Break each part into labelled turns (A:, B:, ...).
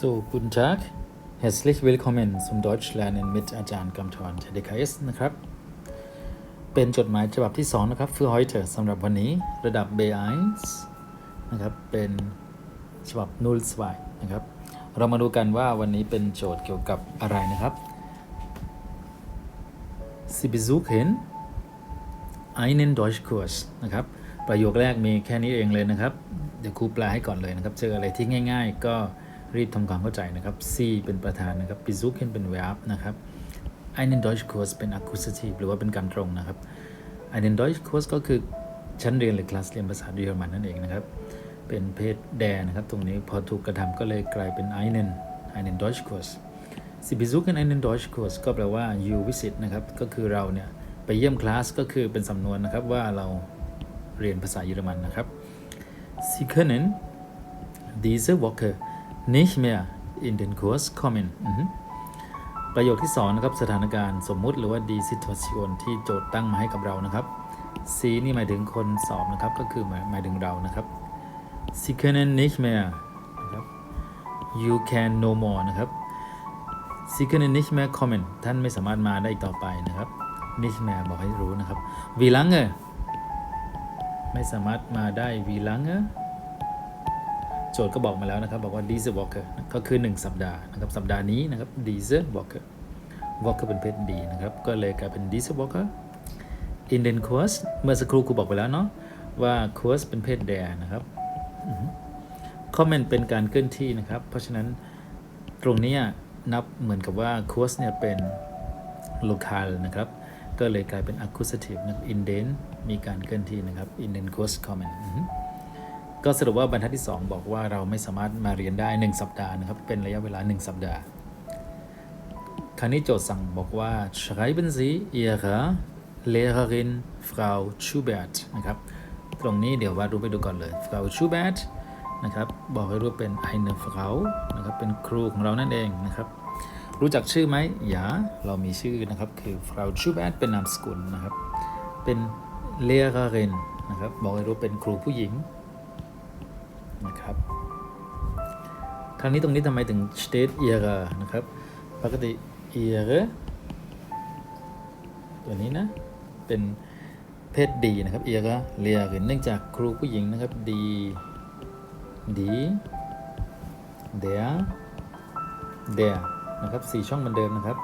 A: So, guten Tag. Herzlich willkommen zum Deutsch lernen mit อาจารย์กำธรชัยเดคสนะครับ เป็นจดหมายฉบับที่ 2 นะครับ für heute สำหรับวันนี้ระดับ B1 นะครับ เป็นฉบับ 02 นะครับ เรามาดูกันว่าวันนี้เป็นโจทย์เกี่ยวกับอะไรนะครับ Sie besuchen einen Deutschkurs นะครับ ประโยคแรกมีแค่นี้เองเลยนะครับ เดี๋ยวครูแปลให้ก่อนเลยนะครับ เจออะไรที่ง่าย ๆ ก็ รีบทำความเข้าใจนะครับ Sie เป็นประธานนะครับ besuchen เป็น verb นะครับ einen Deutschkurs เป็น accusative หรือว่าเป็นการตรงนะครับ einen Deutschkurs ก็คือชั้นเรียนหรือคลาสเรียนภาษาเยอรมันนั่นเองนะครับ เป็นเพศแดนะครับ ตรงนี้พอถูกกระทำก็เลยกลายเป็น einen einen Deutschkurs Sie besuchen einen Deutschkurs ก็แปลว่า you visit นะครับ ก็คือเราเนี่ยไปเยี่ยมคลาสก็คือเป็นสำนวนนะครับว่าเราเรียนภาษาเยอรมันนะครับ Sie können diese Woche nicht mehr in den Kurs kommen ประโยคที่สองนะครับ สถานการณ์สมมุติหรือว่า die Situation ที่โจทย์ตั้งมาให้กับเรานะครับ Sie นี่หมายถึงคนสอบนะครับ ก็คือหมายมายถึงเรานะครับ Sie können nicht mehr นะครับ you can no more นะครับ Sie können nicht mehr kommen ท่านไม่สามารถมาได้อีกต่อไปนะครับ nicht mehr บอกให้รู้นะครับ wie lange ไม่สามารถมาได้ wie lange จทย์ก็บอกมาแล้วนะครับ บอกว่า diese Woche ก็คือ 1 สัปดาห์นะครับสัปดาห์นี้นะครับ diese Woche Woche เป็นเพศดีนะครับ ก็เลยกลายเป็น diese Woche in den Kurs เมื่อสักครู่ครูบอกไปแล้วเนาะว่า Kurs เป็นเพศแดนะครับ comment เป็นการเคลื่อนที่นะครับ เพราะฉะนั้นตรงนี้นับเหมือนกับว่า course เนี่ยเป็น local นะครับ ก็เลยกลายเป็น accusative นะ indent มีการเคลื่อนที่นะครับ indent course comment ก็สรุปว่าบรรทัดที่ 2 บอกว่าเราไม่สามารถมาเรียนได้ 1 สัปดาห์นะครับ เป็นระยะเวลา 1 สัปดาห์ คราวนี้โจทย์สั่งบอกว่า schreiben Sie Ihre Lehrerin Frau Schubert นะครับ ตรงนี้เดี๋ยววาดรูปไปดูก่อนเลย Frau Schubert นะครับ บอกให้รู้เป็น eine Frau นะครับ เป็นครูของเรานั่นเองนะครับ รู้จักชื่อไหมอย่าเรามีชื่อนะครับ คือ Frau Schubert เป็นนามสกุลนะครับ เป็น Lehrerin นะครับ บอกให้รู้เป็นครูผู้หญิง นะครับคราวนี้ตรงนี้ทำไมถึง steht ihre นะครับ ปกติ ihre ตัวนี้นะ เป็นเพศดีนะครับ ihre Lehrerin เนื่องจากครูผู้หญิงนะครับดีดีเดียเดียนะครับสี่ช่องเหมือนเดิมนะครับ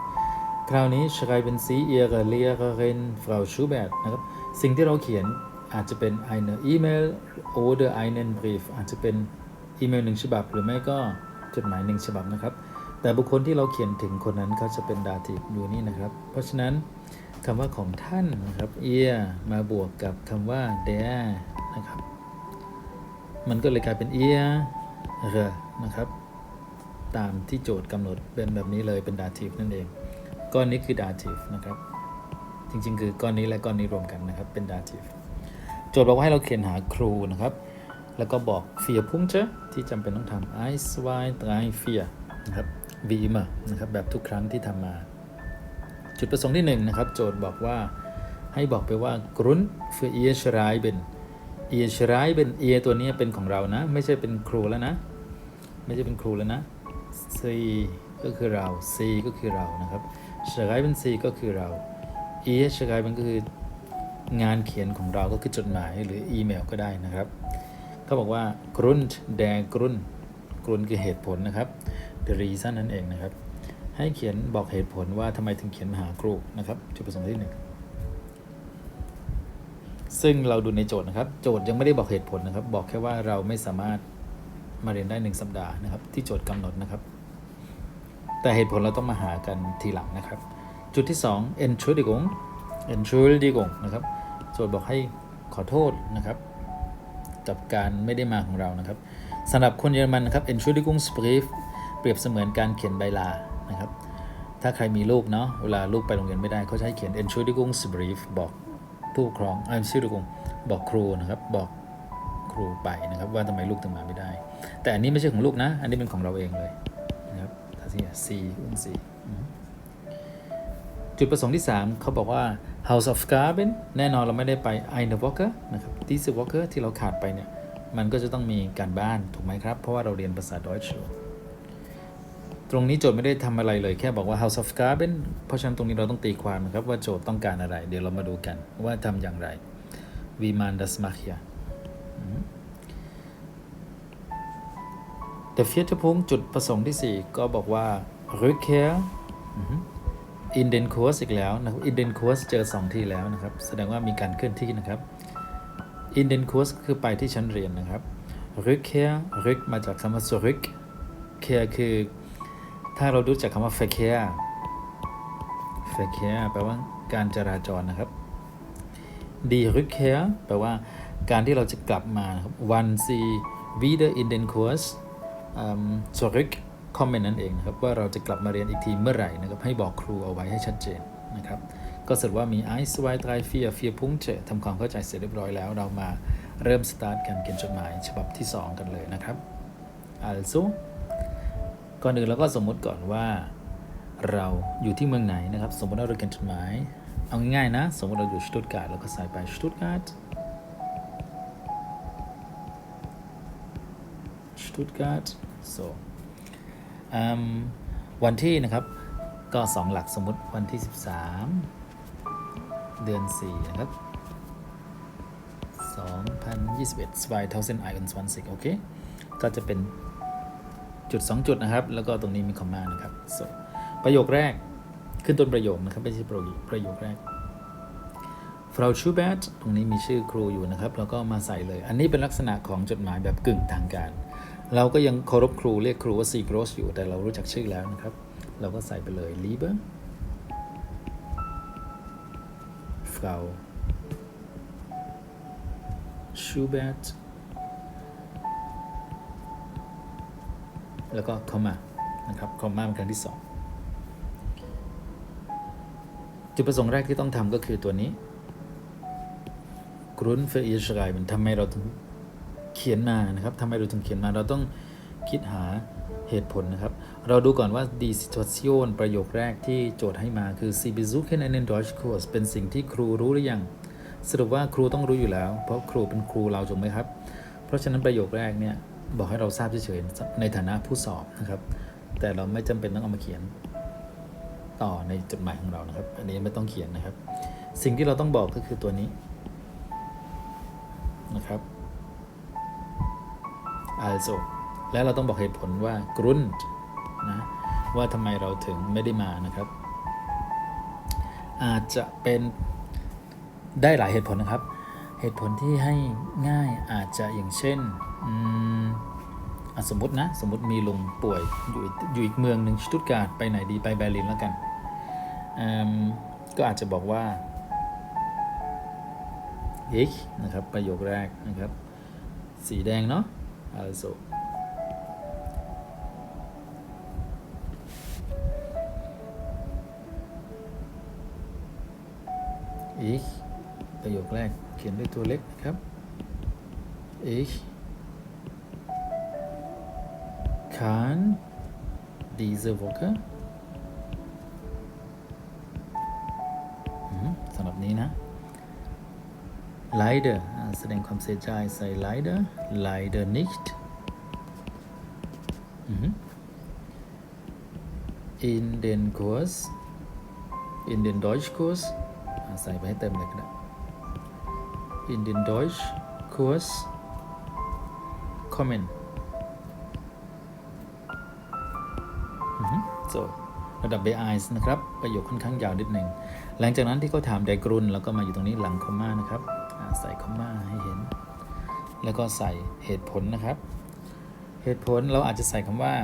A: คราวนี้ schreiben Sie Ihre Lehrerin Frau Schubert นะครับ สิ่งที่เราเขียน อาจจะเป็น eine E-Mail oder einen Brief อาจจะเป็นอีเมลหนึ่งฉบับ หรือไม่ก็จดหมายหนึ่งฉบับนะครับ แต่บุคคลที่เราเขียนถึงคนนั้นเขาจะเป็นดาทิฟอยู่นี่นะครับ เพราะฉะนั้นคำว่าของท่านนะครับ ihr มาบวกกับคำว่า der นะครับ มันก็เลยกลายเป็น ear เรนะครับ ตามที่โจทย์กำหนดเป็นแบบนี้เลยเป็น dative นั่นเอง ก้อนนี้คือ dative นะครับ จริงๆ คือก้อนนี้และก้อนนี้รวมกันนะครับ เป็น dative โจทย์บอกว่าให้เราเขียนหาครูนะครับ แล้วก็บอก vier Punkte ที่จำเป็นต้องทำ1 2 3 4นะครับ wie immer นะครับแบบทุกครั้งที่ทำมา จุดประสงค์ที่หนึ่งนะครับโจทย์บอกว่าให้บอกไปว่า Grund für ihr Schreiben เอียชรเป็นเอียตัวนี้เป็นของเรานะ ไม่ใช่เป็นครูแล้วนะ ไม่ใช่เป็นครูแล้วนะ C ก็คือเรา C ก็คือเรานะครับชรเป็น C ก็คือเราเอียชรเป็นก็คือ งานเขียนของเราก็คือจดหมายหรืออีเมลก็ได้นะครับเขาบอกว่า Grund der Grund Grund คือเหตุผลนะครับ the reason นั่นเองนะครับ ให้เขียนบอกเหตุผลว่าทำไมถึงเขียนมาหาครูนะครับจุดประสงค์ที่หนึ่งซึ่งเราดูในโจทย์นะครับ โจทย์ยังไม่ได้บอกเหตุผลนะครับ บอกแค่ว่าเราไม่สามารถมาเรียนได้หนึ่งสัปดาห์นะครับ ที่โจทย์กำหนดนะครับ แต่เหตุผลเราต้องมาหากันทีหลังนะครับ จุดที่ 2 entschuldigung entschuldigung นะครับ โจทย์บอกให้ขอโทษนะครับ กับการไม่ได้มาของเรานะครับสำหรับคนเยอรมันนะครับ entschuldigungsbrief เปรียบเสมือนการเขียนใบลานะครับ ถ้าใครมีลูกเนาะเวลาลูกไปโรงเรียนไม่ได้เขาใช้เขียน entschuldigungsbrief บอกผู้ปกครองอ่าชื่อลูกบอกครูนะครับบอกครูไปนะครับ ว่าทำไมลูกถึงมาไม่ได้ แต่อันนี้ไม่ใช่ของลูกนะ อันนี้เป็นของเราเองเลยนะครับทัศนีย C อุ้ง C จุดประสงค์ที่ 3 เขาบอกว่า House of Garden แน่นอนเราไม่ได้ไป Eine Woche นะครับ diese Woche ที่เราขาดไปเนี่ย มันก็จะต้องมีการบ้านถูกไหมครับ เพราะว่าเราเรียนภาษาดอยช์ตรงนี้โจทย์ไม่ได้ทำอะไรเลย แค่บอกว่า House of Garden เพราะฉะนั้นตรงนี้เราต้องตีความนะครับว่าโจทย์ต้องการอะไร เดี๋ยวเรามาดูกันว่าทำอย่างไร Wie man das macht ja แต่ vierte Punkt จุดประสงค์ที่ 4 ก็บอกว่า Rückkehr อือฮึ in den Kurs อีกแล้วนะครับ in den Kurs เจอ 2 ที่แล้วนะครับ แสดงว่ามีการเคลื่อนที่นะครับ in den Kurs คือไปที่ชั้นเรียนนะครับ Rückkehr Rück มาจากคำว่า zurück Kehr คือ ถ้าเรารู้จักคำว่า Verkehr Verkehr แปลว่าการจราจรนะครับ Die Rückkehr แปลว่าการที่เราจะกลับมานะครับ Wann Sie wieder in den Kurs ähm, zurückkommen นั่น คอมเองนะครับว่าเราจะกลับมาเรียนอีกทีเมื่อไหร่นะครับให้บอกครูเอาไว้ให้ชัดเจนนะครับก็สรุปว่ามี1 2 3 4 4 Punkte ทำความเข้าใจเสร็จเรียบร้อยแล้ว เรามาเริ่มสตาร์ทการเขียนจดหมายฉบับที่ 2 กันเลยนะครับ also ก่อนอื่นเราก็สมมุติก่อนว่าเราอยู่ที่เมืองไหนนะครับ สมมติว่าเราเขียนจดหมาย เอาง่ายๆนะ สมมติเราอยู่สตุตการ์ดเราก็ใส่ไปสตุตการ์ดสตุตการ์ด so วันที่นะครับก็ 2 หลักสมมุติวันที่ 13 เดือน 4 นะครับ 2021 2021โอเค ก็จะเป็นจุด 2 จุดนะครับ แล้วก็ตรงนี้มีคอมมานะครับ so ประโยคแรกขึ้นต้นประโยคนะครับ ไม่ใช่ประโยคประโยคแรก Frau Schubert ตรงนี้มีชื่อครูอยู่นะครับ แล้วก็มาใส่เลย อันนี้เป็นลักษณะของจดหมายแบบกึ่งทางการ เราก็ยังเคารพครูเรียกครูว่า C Gross อยู่แต่เรารู้จักชื่อแล้วนะครับ เราก็ใส่ไปเลย Liebe Frau Schubert แล้วก็คอมมานะครับคอมมาเป็นครั้งที่สองจุดประสงค์แรกที่ต้องทำก็คือตัวนี้ Grund für ihr Schreiben ทำไมเราถึง เขียนมานะครับทำไมเราถึงเขียนมาเราต้องคิดหาเหตุผลนะครับ เราดูก่อนว่า die Situation ประโยคแรกที่โจทย์ให้มาคือ Sie besuchen einen Deutschkurs เป็นสิ่งที่ครูรู้หรือยัง สรุปว่าครูต้องรู้อยู่แล้ว เพราะครูเป็นครูเราถูกไหมครับ เพราะฉะนั้นประโยคแรกเนี่ยบอกให้เราทราบเฉยๆในฐานะผู้สอบนะครับ แต่เราไม่จำเป็นต้องเอามาเขียนต่อในจดหมายของเรานะครับ อันนี้ไม่ต้องเขียนนะครับ สิ่งที่เราต้องบอกก็คือตัวนี้นะครับ also และเราต้องบอกเหตุผลว่า Grund นะว่าทำไมเราถึงไม่ได้มานะครับ อาจจะเป็นได้หลายเหตุผลนะครับ เหตุผลที่ให้ง่ายอาจจะอย่างเช่นมสมมตินะสมมติมีลุงป่วยอยู่อยู่อีกเมืองหนึ่งสตุตการ์ดไปไหนดีไปเบอร์ลินแล้วกัน ก็อาจจะบอกว่า ich นะครับประโยคแรกนะครับ สีแดงเนาะ also ich ประโยคแรกเขียนด้วยตัวเล็กนะครับ ich kann diese Woche อืมสำหรับนี้นะ leider อ่าแสดงความเสียใจใส่ leider leider nicht อือฮึ in den Kurs in den Deutschkurs ใส่ไปให้เต็มเลยก็ได้ in den Deutschkurs kommen อือฮึ so ระดับ B1 นะครับ ประโยคค่อนข้างยาวนิดหนึ่ง หลังจากนั้นที่เขาถามไดกรุนแล้วก็มาอยู่ตรงนี้หลังคอมมานะครับ ใส่คอมมาให้เห็น แล้วก็ใส่เหตุผลนะครับ เหตุผลเราอาจจะใส่คำว่า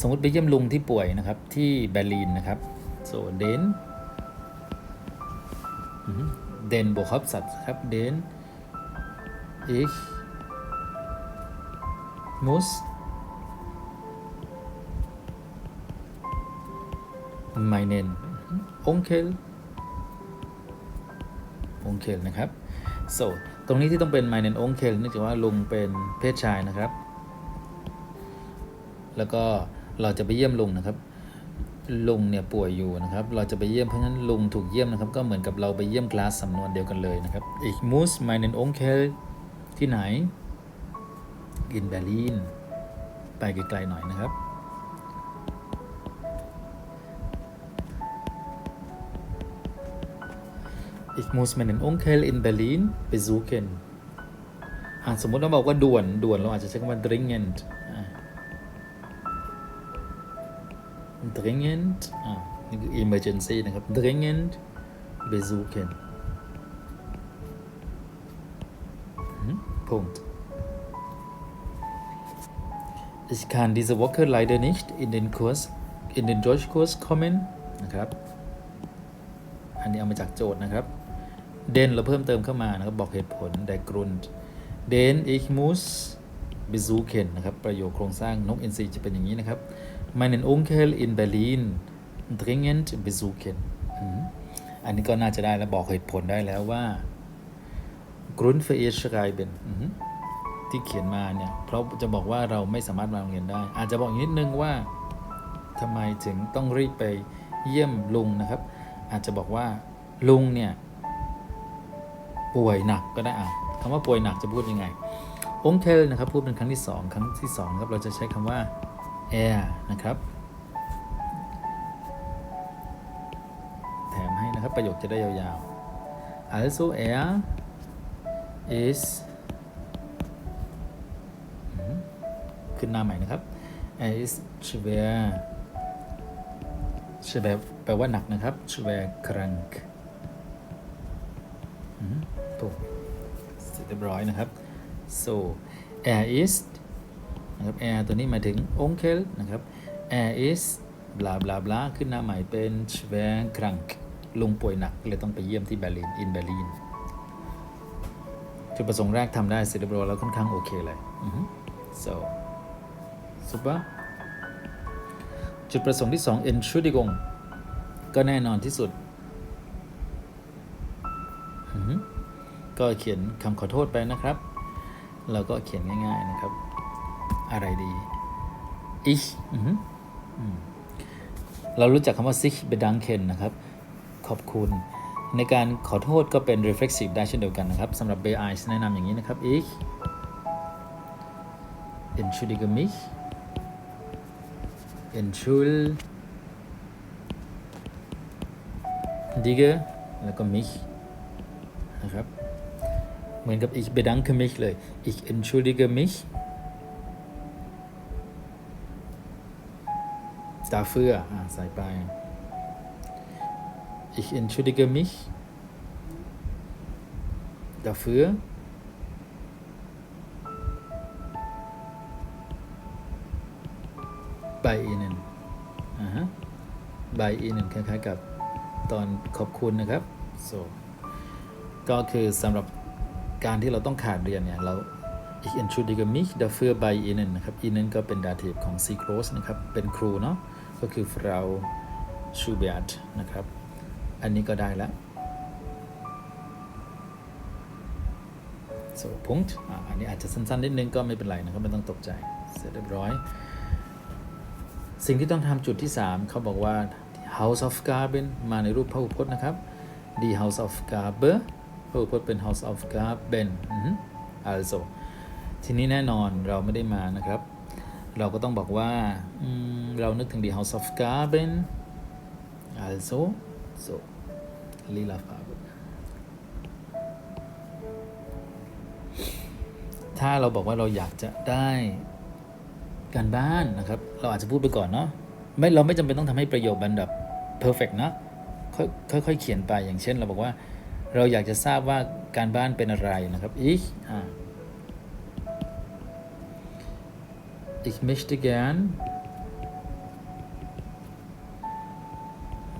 A: สมมติไปเยี่ยมลุงที่ป่วยนะครับ ที่เบอร์ลินนะครับ so den อือฮึ den บวกครบสัตว์ครับ den ich muss meinen Onkel Onkel นะครับ so ตรงนี้ที่ต้องเป็น meinen Onkel เนื่องจากว่าลุงเป็นเพศชายนะครับ แล้วก็เราจะไปเยี่ยมลุงนะครับ ลุงเนี่ยป่วยอยู่นะครับ เราจะไปเยี่ยมเพราะฉะนั้นลุงถูกเยี่ยมนะครับ ก็เหมือนกับเราไปเยี่ยมคลาสสำนวนเดียวกันเลยนะครับ ich muss meinen Onkel ที่ไหน in Berlin ไปไกลๆหน่อยนะครับ muss meinen Onkel in Berlin besuchen อะสมมติเราบอกว่าด่วนด่วนเราอาจจะใช้คำว่า dringend dringend อะนี่คือ emergency นะครับ dringend besuchen Punkt Ich kann diese Woche leider nicht in den Kurs in den Deutschkurs kommen นะครับ อันนี้เอามาจากโจทย์นะครับ เดนเราเพิ่มเติมเข้ามานะครับ บอกเหตุผล der Grund den ich muss besuchen นะครับ ประโยคโครงสร้างนกอินทรีจะเป็นอย่างนี้นะครับ meinen Onkel in Berlin dringend besuchen อันนี้ก็น่าจะได้แล้วบอกเหตุผลได้แล้วว่า Grund für ihr Schreiben ที่เขียนมาเนี่ย เพราะจะบอกว่าเราไม่สามารถมาโรงเรียนได้ อาจจะบอกอีกนิดนึงว่าทำไมถึงต้องรีบไปเยี่ยมลุงนะครับ อาจจะบอกว่าลุงเนี่ย ป่วยหนักก็ได้อะคำว่าป่วยหนักจะพูดยังไง องเคลนะครับพูดเป็นครั้งที่สองครั้งที่สองครับเราจะใช้คำว่า air นะครับ แถมให้นะครับประโยคจะได้ยาวๆ also er is อืมขึ้นหน้าใหม่นะครับ er is schwer schwer แปลว่าหนักนะครับ schwer krank อืม ถูกเสร็จเรียบร้อยนะครับ so er is นะครับ er ตัวนี้หมายถึง onkel นะครับ er is บลาบลาบลาขึ้นหน้าใหม่เป็น schwer krank ลุงป่วยหนักเลยต้องไปเยี่ยมที่เบลิน in Berlin จุดประสงค์แรกทำได้เสร็จเรียบร้อยแล้วค่อนข้างโอเคเลย so super จุดประสงค์ที่ 2 Entschuldigung ก็แน่นอนที่สุด ก็เขียนคำขอโทษไปนะครับ เราก็เขียนง่าย ๆนะครับ อะไรดี ich อือฮึอืมเรารู้จักคำว่า sich bedanken นะครับ ขอบคุณ ในการขอโทษก็เป็น reflexive ได้เช่นเดียวกันนะครับสำหรับ b i แนะนำอย่างนี้นะครับ ich entschuldige mich entschuldige แล้วก็ mich นะครับ เหมือนกับ ich bedanke mich เลย ich entschuldige mich dafür อ่าใส่ไป ich entschuldige mich dafür bei Ihnen อ่าฮะ bei Ihnen คล้ายๆกับตอนขอบคุณนะครับ so ก็คือสำหรับ การที่เราต้องขาดเรียนเนี่ยเรา ich entschuldige mich dafür bei Ihnen นะครับ Ihnen ก็เป็น dative ของ C close นะครับ เป็นครูเนาะ ก็คือ Frau Schubert นะครับ อันนี้ก็ได้แล้ว so Punkt อันนี้อาจจะสั้นๆ นิดนึงก็ไม่เป็นไรนะครับ ไม่ต้องตกใจ เสร็จเรียบร้อย สิ่งที่ต้องทำจุดที่ 3 เขาบอกว่า Hausaufgaben มาในรูปพหูพจน์นะครับ die Hausaufgabe พหู พจน์เป็น Hausaufgaben อือ also ทีนี้แน่นอนเราไม่ได้มานะครับ เราก็ต้องบอกว่าเรานึกถึง die Hausaufgaben also so lila Farbe ถ้าเราบอกว่าเราอยากจะได้การบ้านนะครับ เราอาจจะพูดไปก่อนเนาะไม่เราไม่จำเป็นต้องทำให้ประโยคมันแบบ perfect นะค่อยค่อยๆเขียนไปอย่างเช่น เราบอกว่า เราอยากจะทราบว่าการบ้านเป็นอะไรนะครับ ich อ่า ich möchte gern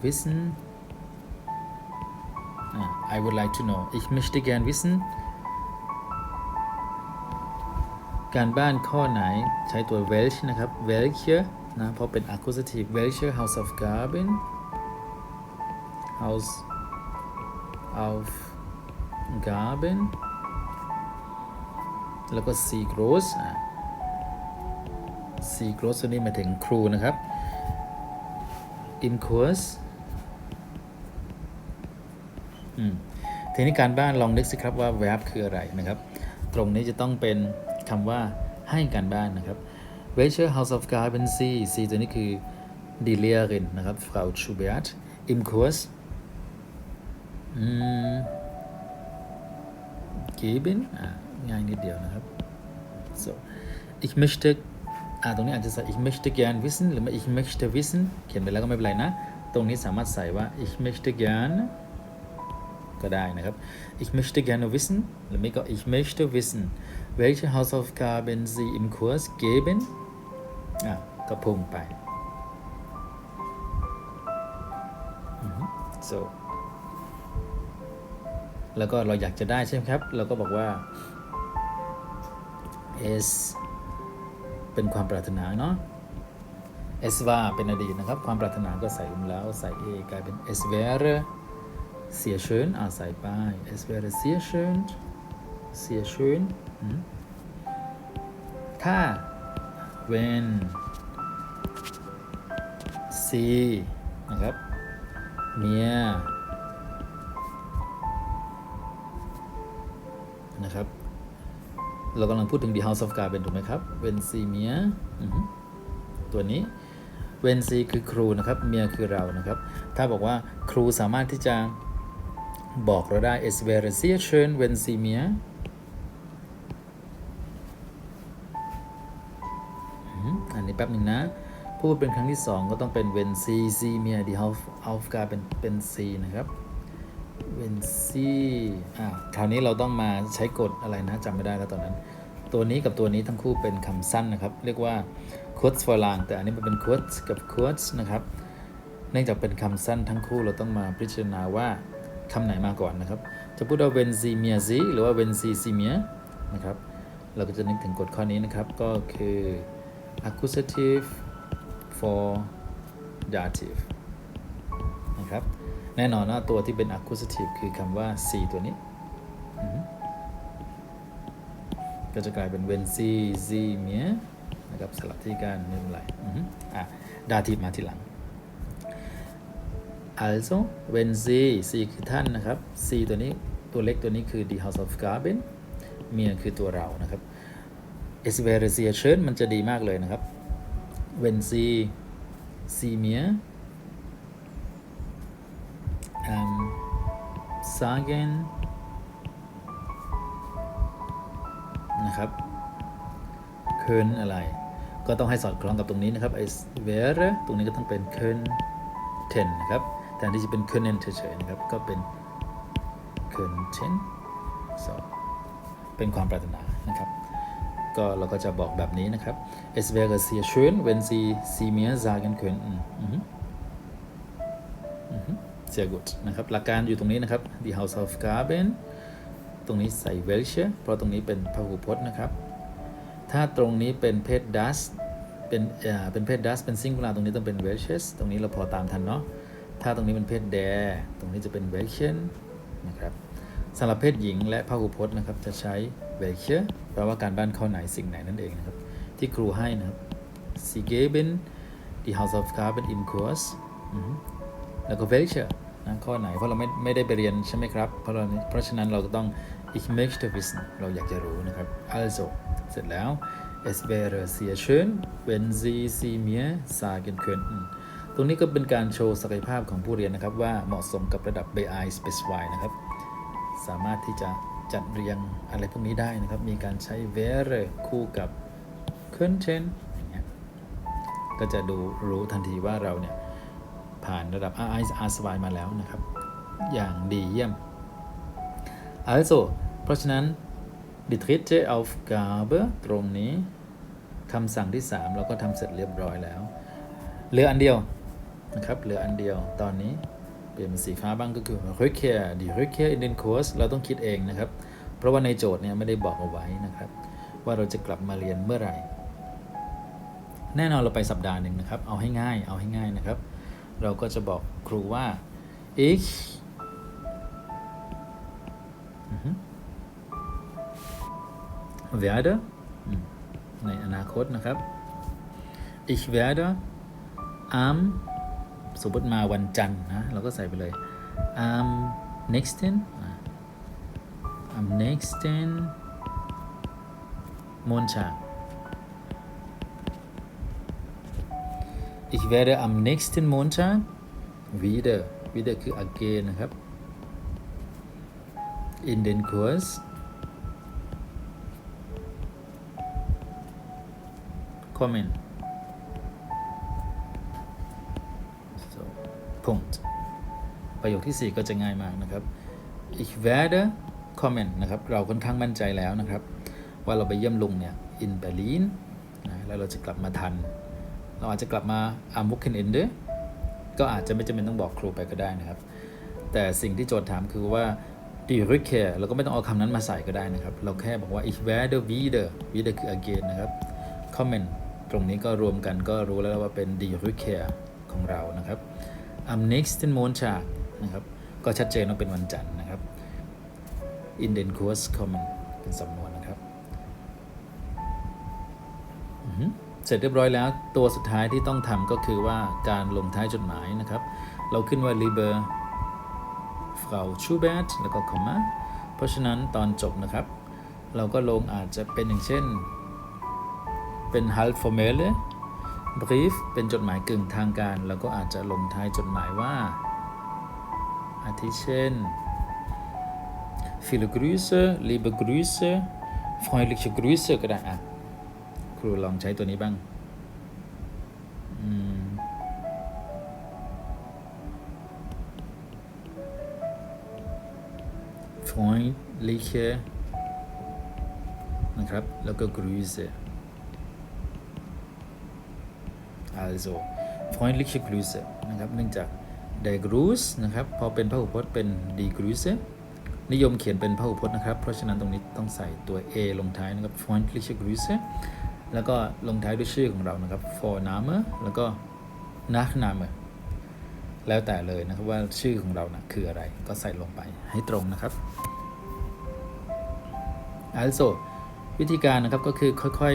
A: wissen I would like to know ich möchte gern wissen การบ้านข้อไหนใช้ตัว welch นะครับ welche นะเพราะเป็น accusative welche Hausaufgaben Haus Aufgaben แล้วก็ C groß อะ C groß ตัวนี้หมายถึงครูนะครับ im Kurs อืมทีนี้การบ้านลองนึกสิครับว่า verb คืออะไรนะครับ ตรงนี้จะต้องเป็นคำว่าให้การบ้านนะครับ Welche Hausaufgaben Sie Sie ตัวนี้คือ die Lehrerin นะครับ Frau Schubert im Kurs อืม geben อ่าง่ายนิดเดียวนะครับ so ich möchte อ่าตรงนี้อาจจะใส่ ich möchte gern wissen หรือไม่ ich möchte wissen เขียนไปแล้วก็ไม่เป็นไรนะ ตรงนี้สามารถใส่ว่า ich möchte gern ก็ได้นะครับ ich möchte gerne wissen หรือไม่ก็ ich möchte wissen welche Hausaufgaben Sie im Kurs geben อะก็พุ่งไป so แล้วก็เราอยากจะได้ใช่ไหมครับ เราก็บอกว่า s เป็นความปรารถนาเนาะ es war เป็นอดีตนะครับ ความปรารถนาก็ใส่ลงแล้วใส่ a กลายเป็น S wäre sehr schön อ่าใส่ไป S wäre sehr schön sehr schön ถ้า when sie นะครับ mir นะครับ เรากำลังพูดถึง the house of garden ถูกไหมครับ when sie mir อือฮึตัวนี้ when sie คือครูนะครับ mir คือเรานะครับ ถ้าบอกว่าครูสามารถที่จะบอกเราได้ es wäre sehr schön wenn sie mir อันนี้แป๊บหนึ่งนะ พูดเป็นครั้งที่สองก็ต้องเป็น when sie sie mir die Hauf- Aufgabe เป็นเป็น sie นะครับ when sie อ่าคราวนี้เราต้องมาใช้กฎอะไรนะจำไม่ได้แล้วตอนนั้น ตัวนี้กับตัวนี้ทั้งคู่เป็นคำสั้นนะครับ เรียกว่า kurz vor lang แต่อันนี้มันเป็น kurz กับ kurz นะครับ เนื่องจากเป็นคำสั้นทั้งคู่เราต้องมาพิจารณาว่าคำไหนมาก่อนนะครับ จะพูดว่า wenn sie mir sie หรือว่า wenn sie sie mir นะครับ เราก็จะนึกถึงกฎข้อนี้นะครับ ก็คือ accusative for dative นะครับ แน่นอนว่าตัวที่เป็น accusative คือคำว่า sie ตัวนี้ ก็จะกลายเป็น when sie sie mir นะครับสลับที่กันไม่เป็นไรอือฮึอะ dative มาทีหลัง also wenn sie sie คือท่านนะครับ sie ตัวนี้ตัวเล็กตัวนี้คือ die House of Gaben mir คือตัวเรานะครับ es wäre sehr schön มันจะดีมากเลยนะครับ wenn sie sie mir sagen นะครับ können อะไร ก็ต้องให้สอดคล้องกับตรงนี้นะครับ es wäre ตรงนี้ก็ต้องเป็น könnten นะครับแทนที่จะเป็น können เฉยๆนะครับ ก็เป็น könnten so เป็นความปรารถนานะครับ ก็เราก็จะบอกแบบนี้นะครับ es wäre sehr schön wenn Sie sie mir sagen könnten sehr gut นะครับ หลักการอยู่ตรงนี้นะครับ die Hausaufgaben ตรงนี้ใส่ welche เพราะตรงนี้เป็นพหูพจน์นะครับ ถ้าตรงนี้เป็นเพศ das เป็นเอ่อเป็นเพศ das เป็น singular ตรงนี้ต้องเป็น welches ตรงนี้เราพอตามทันเนาะ ถ้าตรงนี้เป็นเพศ der ตรงนี้จะเป็น welchen นะครับสำหรับเพศหญิงและพหูพจน์นะครับ จะใช้ welche แปลว่าการบ้านเข้อไหนสิ่งไหนนั่นเองนะครับ ที่ครูให้นะครับ sie geben die Hausaufgaben im Kurs แล้วก็ welche นะข้อไหน เพราะเราไม่ไม่ได้ไปเรียนใช่ไหมครับ เพราะเราเพราะฉะนั้นเราก็ต้อง ich möchte wissen เราอยากจะรู้นะครับ also เสร็จแล้ว es wäre sehr schön wenn Sie sie mir sagen könnten ตรงนี้ก็เป็นการโชว์ศักยภาพของผู้เรียนนะครับ ว่าเหมาะสมกับระดับ BI Specify นะครับ สามารถที่จะจัดเรียงอะไรพวกนี้ได้นะครับ มีการใช้ wäre คู่กับ könnten อย่างเงี้ยก็จะดูรู้ทันทีว่าเราเนี่ย ผ่านระดับ RI R สบายมาแล้วนะครับ อย่างดีเยี่ยม also เพราะฉะนั้น die dritte Aufgabe ตรงนี้คำสั่งที่ 3 เราก็ทำเสร็จเรียบร้อยแล้ว เหลืออันเดียวนะครับ เหลืออันเดียวตอนนี้เปลี่ยนเป็นสีฟ้าบ้างก็คือ Rückkehr die Rückkehr in den Kurs เราต้องคิดเองนะครับ เพราะว่าในโจทย์เนี่ยไม่ได้บอกเอาไว้นะครับ ว่าเราจะกลับมาเรียนเมื่อไหร่ แน่นอนเราไปสัปดาห์หนึ่งนะครับ เอาให้ง่าย เอาให้ง่ายนะครับ เราก็จะบอกครูว่า ich werde ในอนาคตนะครับ ich werde am สมมติมาวันจันทร์นะ เราก็ใส่ไปเลย am nächsten am nächsten Montag Ich werde am nächsten Montag wieder wieder คือ again นะครับ in den Kurs kommen so Punkt ประโยคที่ 4 ก็จะง่ายมากนะครับ ich werde kommen นะครับ เราค่อนข้างมั่นใจแล้วนะครับ ว่าเราไปเยี่ยมลุงเนี่ย in Berlin นะแล้วเราจะกลับมาทัน เราอาจจะกลับมา am Wochenende ก็อาจจะไม่จำเป็นต้องบอกครูไปก็ได้นะครับ แต่สิ่งที่โจทย์ถามคือว่า die Rückkehr เราก็ไม่ต้องเอาคำนั้นมาใส่ก็ได้นะครับ เราแค่บอกว่า ich werde wieder wieder คือ again นะครับ kommen ตรงนี้ก็รวมกันก็รู้แล้วว่าเป็น die Rückkehr ของเรานะครับ am nächsten Montag นะครับก็ชัดเจนว่าเป็นวันจันทร์นะครับ in den Kurs kommen เป็นสำนวน เสร็จเรียบร้อยแล้ว ตัวสุดท้ายที่ต้องทำก็คือว่าการลงท้ายจดหมายนะครับ เราขึ้นว่า lieber Frau Schubert แล้วก็ comma เพราะฉะนั้นตอนจบนะครับ เราก็ลงอาจจะเป็นอย่างเช่น เป็น halb formelle brief เป็นจดหมายกึ่งทางการแล้วก็อาจจะลงท้ายจดหมายว่าอาทิเช่น viele Grüße liebe Grüße freundliche Grüße ก็ได้อะ ครูลองใช้ตัวนี้บ้างอืม freundliche นะครับ แล้วก็ Grüße also freundliche Grüße นะครับ เนื่องจาก der Gruß นะครับ พอเป็นพหูพจน์เป็น die Grüße นิยมเขียนเป็นพหูพจน์นะครับ เพราะฉะนั้นตรงนี้ต้องใส่ตัว a ลงท้ายนะครับ freundliche Grüße แล้วก็ลงท้ายด้วยชื่อของเรานะครับ Vorname แล้วก็ Nachname แล้วแต่เลยนะครับว่าชื่อของเรานะคืออะไรก็ใส่ลงไปให้ตรงนะครับ also วิธีการนะครับก็คือค่อย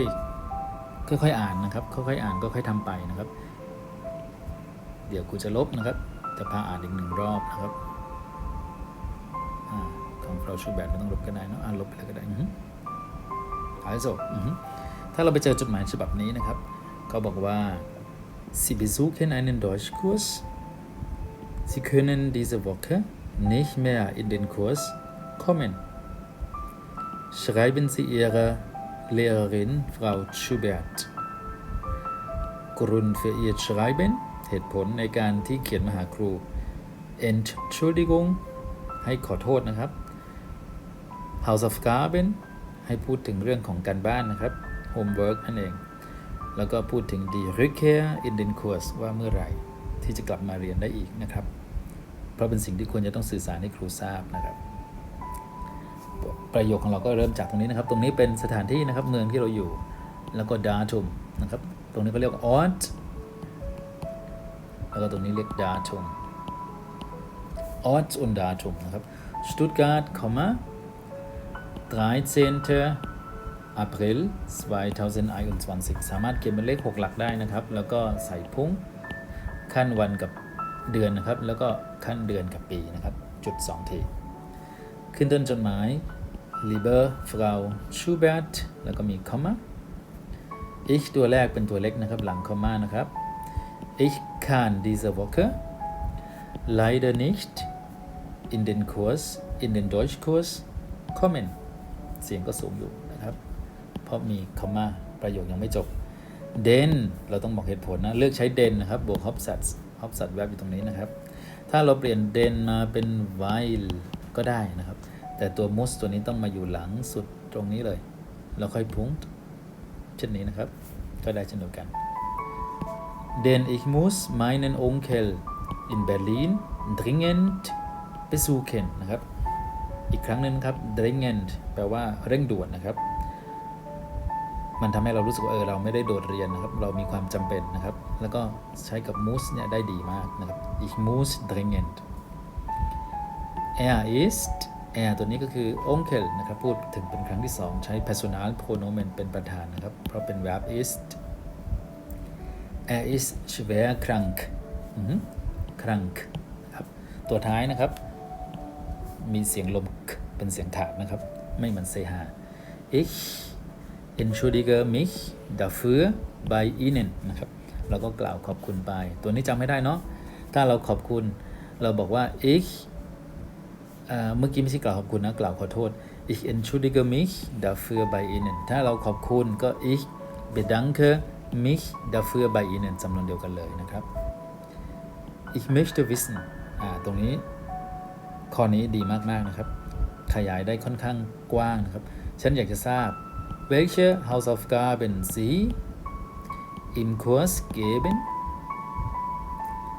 A: ๆค่อยๆอ่านนะครับ ค่อยๆอ่านก็ค่อยทำไปนะครับ เดี๋ยวครูจะลบนะครับ จะพาอ่านอีกหนึ่งรอบนะครับอาของเราชูแบบไม่ต้องลบก็ได้เนะอ่านลบไปแล้วก็ได้อือฮึ also อือ ถ้าเราไปเจอจดหมายฉบับนี้นะครับ เขาบอกว่า Sie besuchen einen Deutschkurs Sie können diese Woche nicht mehr in den Kurs kommen. Schreiben Sie Ihrer Lehrerin Frau Schubert. Grund für Ihr Schreiben เหตุผลในการที่เขียนมาหาครู Entschuldigung ให้ขอโทษนะครับ Hausaufgaben ให้พูดถึงเรื่องของการบ้านนะครับ Homework นั่นเอง แล้วก็พูดถึง die Rückkehr in den Kurs ว่าเมื่อไหร่ที่จะกลับมาเรียนได้อีกนะครับ เพราะเป็นสิ่งที่ควรจะต้องสื่อสารให้ครูทราบนะครับ ประโยคของเราก็เริ่มจากตรงนี้นะครับ ตรงนี้เป็นสถานที่นะครับเมืองที่เราอยู่ แล้วก็ datum นะครับ ตรงนี้ก็เรียกว่า ort แล้วก็ตรงนี้เรียก datum ort und datum นะครับ Stuttgart, 13. April 2021 สามารถเขียนเป็นเลข 6 หลักได้นะครับ แล้วก็ใส่พุ่งขั้นวันกับเดือนนะครับ แล้วก็ขั้นเดือนกับปีนะครับ จุด 2 ที ขึ้นต้นจดหมาย Liebe Frau Schubert แล้วก็มี Komma ich ตัวแรกเป็นตัวเล็กนะครับ หลัง Komma นะครับ ich kann diese Woche leider nicht in den Kurs in den Deutschkurs kommen เสียงก็สูงอยู่ เพราะมี Komma ประโยคยังไม่จบ den เราต้องบอกเหตุผลนะ เลือกใช้ den นะครับ บวก Hauptsatz Hauptsatz verb อยู่ตรงนี้นะครับ ถ้าเราเปลี่ยน den มาเป็น weil ก็ได้นะครับ แต่ตัว muss ตัวนี้ต้องมาอยู่หลังสุดตรงนี้เลยแล้วค่อย Punkt เช่นนี้นะครับ ก็ได้เช่นเดียวกัน denn ich muss meinen Onkel in Berlin dringend besuchen นะครับ อีกครั้งหนึงครับ dringend แปลว่าเร่งด่วนนะครับ มันทำให้เรารู้สึกว่าเออเราไม่ได้โดดเรียนนะครับ เรามีความจำเป็นนะครับ แล้วก็ใช้กับ muss เนี่ยได้ดีมากนะครับ ich muss dringend er ist er ตัวนี้ก็คือ onkel นะครับ พูดถึงเป็นครั้งที่ 2 ใช้ personal pronomen เป็นประธานนะครับ เพราะเป็น verb ist er ist schwer krank อือหือ krank ครับตัวท้ายนะครับ มีเสียงลมเป็นเสียงขาดนะครับ ไม่เหมือนเซฮา ich entschuldige mich dafür bei Ihnen นะครับเราก็กล่าวขอบคุณไป ตัวนี้จำไม่ได้เนาะถ้าเราขอบคุณเราบอกว่า ich เมื่อกี้ไม่ใช่กล่าวขอบคุณนะ กล่าวขอโทษ ich entschuldige mich dafür bei Ihnen ถ้าเราขอบคุณก็ ich bedanke mich dafür bei Ihnen จำนวนเดียวกันเลยนะครับ ich möchte wissen ตรงนี้ข้อนี้ดีมาก ๆ นะครับ ขยายได้ค่อนข้างกว้างนะครับ ฉันอยากจะทราบ welche Hausaufgaben Sie im Kurs geben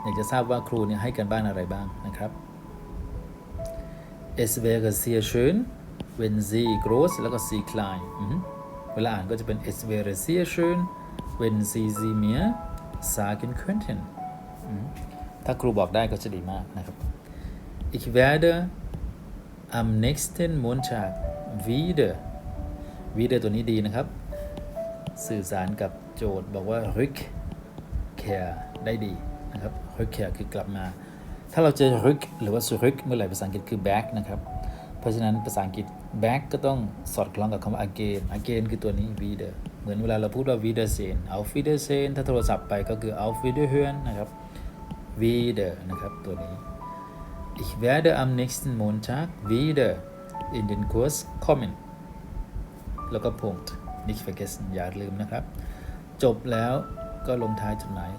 A: อยากจะทราบว่าครูเนี่ยให้กันบ้านอะไรบ้างนะครับ es wäre sehr schön wenn Sie groß แล้วก็ Sie klein เวลาอ่านก็จะเป็น es wäre sehr schön wenn Sie sie mir sagen könnten ถ้าครูบอกได้ก็จะดีมากนะครับ Ich werde am nächsten Montag wieder wieder ตัวนี้ดีนะครับ สื่อสารกับโจทย์บอกว่า rückkehr ได้ดีนะครับ rückkehr คือกลับมา ถ้าเราเจอ rück หรือว่า zurück เมื่อไหร่ภาษาอังกฤษคือ back นะครับ เพราะฉะนั้นภาษาอังกฤษ back ก็ต้องสอดคล้องกับคำว่า again again คือตัวนี้ wieder เหมือนเวลาเราพูดว่า wiedersehen auf wiedersehen ถ้าโทรศัพท์ไปก็คือ auf wiederhören นะครับ wieder นะครับตัวนี้ Ich werde am nächsten Montag wieder in den Kurs kommen แล้วก็ Punkt nicht vergessen อย่าลืมนะครับ จบแล้วก็ลงท้ายจดหมาย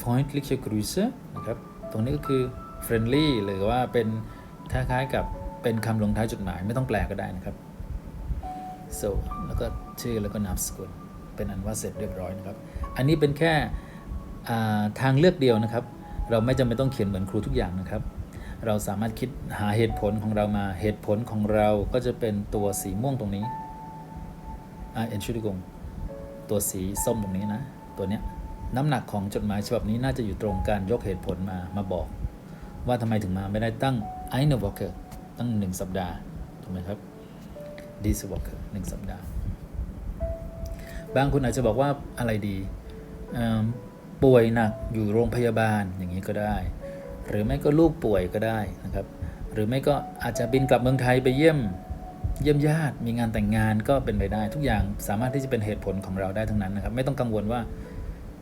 A: freundliche Grüße นะครับ ตรงนี้ก็คือ friendly หรือว่าเป็นคล้ายๆกับเป็นคำลงท้ายจดหมายไม่ต้องแปลก็ได้นะครับ so แล้วก็ชื่อแล้วก็นามสกุล เป็นอันว่าเสร็จเรียบร้อยนะครับ อันนี้เป็นแค่ทางเลือกเดียวนะครับ เราไม่จำเป็นต้องเขียนเหมือนครูทุกอย่างนะครับ เราสามารถคิดหาเหตุผลของเรามาเหตุผลของเราก็จะเป็นตัวสีม่วงตรงนี้ อ่า Entschuldigung ตัวสีส้มตรงนี้นะ ตัวเนี้ยน้ำหนักของจดหมายฉบับนี้น่าจะอยู่ตรงการยกเหตุผลมามาบอก ว่าทำไมถึงมาไม่ได้ตั้ง eine Woche ตั้งหนึ่งสัปดาห์ถูกไหมครับ diese Woche หนึ่งสัปดาห์ บางคนอาจจะบอกว่าอะไรดีป่วยหนักอยู่โรงพยาบาลอย่างนี้ก็ได้ หรือไม่ก็ลูกป่วยก็ได้นะครับ หรือไม่ก็อาจจะบินกลับเมืองไทยไปเยี่ยม เยี่ยมญาติมีงานแต่งงานก็เป็นไปได้ ทุกอย่างสามารถที่จะเป็นเหตุผลของเราได้ทั้งนั้นนะครับ ไม่ต้องกังวลว่า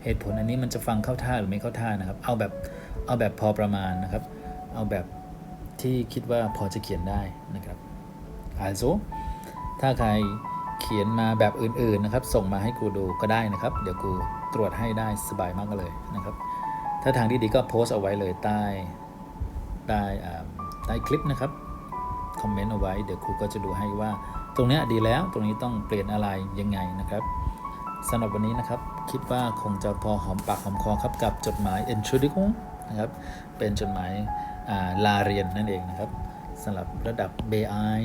A: เหตุผลอันนี้มันจะฟังเข้าท่าหรือไม่เข้าท่านะครับ เอาแบบเอาแบบพอประมาณนะครับ เอาแบบที่คิดว่าพอจะเขียนได้นะครับ also ถ้าใครเขียนมาแบบอื่นๆนะครับ ส่งมาให้ครูดูก็ได้นะครับ เดี๋ยวครูตรวจให้ได้สบายมากเลยนะครับ ถ้าทางที่ดีก็โพสต์เอาไว้เลยใต้ใต้อ่าใต้คลิปนะครับ คอมเมนต์เอาไว้ เดี๋ยวครูก็จะดูให้ว่า ตรงนี้ดีแล้วตรงนี้ต้องเปลี่ยนอะไรยังไงนะครับสำหรับวันนี้นะครับคิดว่าคงจะพอหอมปากหอมคอครับกับจดหมาย Entschuldigung นะครับเป็นจดหมายาลาเรียนนั่นเองนะครับสำหรับระดับ B1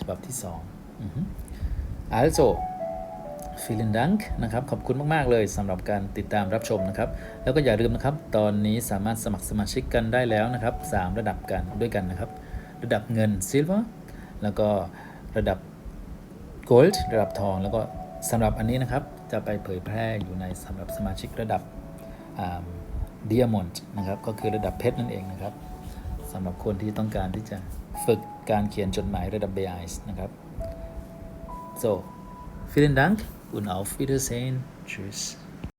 A: ฉบับที่2อือ also vielen Dank นะครับ ขอบคุณมาก ๆ เลยสำหรับการติดตามรับชมนะครับ แล้วก็อย่าลืมนะครับ ตอนนี้สามารถสมัครสมาชิกกันได้แล้วนะครับ 3 ระดับกันด้วยกันนะครับ ระดับเงิน silver แล้วก็ระดับ gold ระดับทอง แล้วก็สำหรับอันนี้นะครับ จะไปเผยแพร่อยู่ในสำหรับสมาชิกระดับ diamond นะครับ ก็คือระดับเพชรนั่นเองนะครับสำหรับคนที่ต้องการที่จะฝึกการเขียนจดหมายระดับ B1 นะครับ so vielen Dank und auf Wiedersehen tschüss